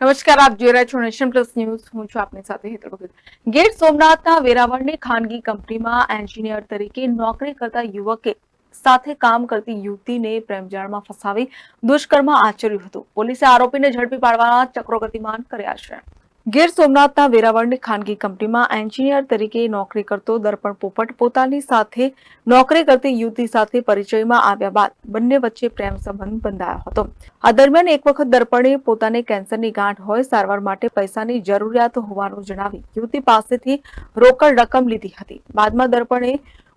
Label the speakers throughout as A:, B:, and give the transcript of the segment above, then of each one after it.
A: નમસ્કાર, આપ જોઈ રહ્યા છો નેશન પ્લસ ન્યૂઝ. હું છું આપની સાથે હેતલ ભગત. ગીર સોમનાથના વેરાવળની ખાનગી કંપનીમાં એન્જિનિયર તરીકે નોકરી કરતા યુવકે સાથે કામ કરતી યુવતીને પ્રેમજાળમાં ફસાવી દુષ્કર્મ આચર્યું હતું. પોલીસે આરોપીને ઝડપી પાડવાના ચક્રો ગતિમાન કર્યા છે. ગીર સોમનાથના વેરાવળની ખાનગી કંપનીમાં એન્જિનિયર તરીકે નોકરી કરતો દર્પણ પોપટ પોતાની સાથે નોકરી કરતી યુવતી સાથે પરિચયમાં આવ્યા બાદ બંને વચ્ચે પ્રેમ સંબંધ બંધાયો હતો. આ દરમિયાન એક વખત દર્પણે પોતાને કેન્સરની ગાંઠ હોય સારવાર માટે પૈસાની જરૂરિયાત હોવાનું જણાવી યુવતી પાસેથી રોકડ રકમ લીધી હતી. બાદમાં દર્પણે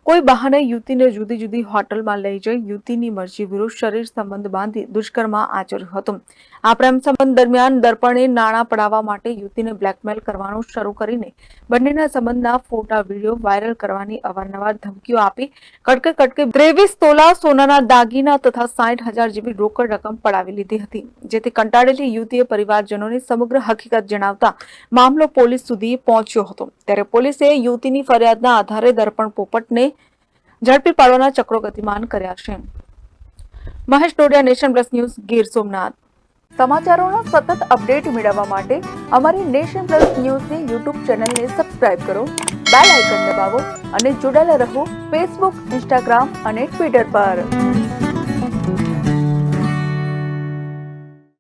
A: કોઈ બહાને યુવતીને જુદી જુદી હોટલમાં લઈ જઈ યુવતીની મરજી વિરુદ્ધ શરીર સંબંધ બાંધી દુષ્કર્મ આચર્યું હતું. આ પ્રેમ સંબંધ દરમિયાન દર્પણે નાણાં પડાવવા માટે યુવતીને બ્લેકમેલ કરવાનું શરૂ કરીને બંનેના સંબંધના ફોટા, વીડિયો વાયરલ કરવાની અવારનવાર ધમકીઓ આપી કટકે કટકે ત્રેવીસ તોલા સોનાના દાગીના તથા સાઠ હજાર જેવી રોકડ રકમ પડાવી લીધી હતી. જેથી કંટાળેલી યુવતીએ પરિવારજનોને સમગ્ર હકીકત જણાવતા મામલો પોલીસ સુધી પહોંચ્યો હતો. ત્યારે પોલીસે યુવતીની ફરિયાદના આધારે દર્પણ પોપટને ઝડપી પાડવાના ચક્રો ગતિમાન કર્યા છે. Mahesh Dodiya, nation plus news, Gir Somnath. સમાચારોના સતત અપડેટ મેળવવા માટે અમારી નેશન પ્લસ ન્યૂઝની યુટ્યુબ ચેનલને સબસ્ક્રાઇબ કરો, બેલ આઇકન દબાવો અને જોડાયેલા રહો ફેસબુક, ઇન્સ્ટાગ્રામ અને ટ્વિટર પર.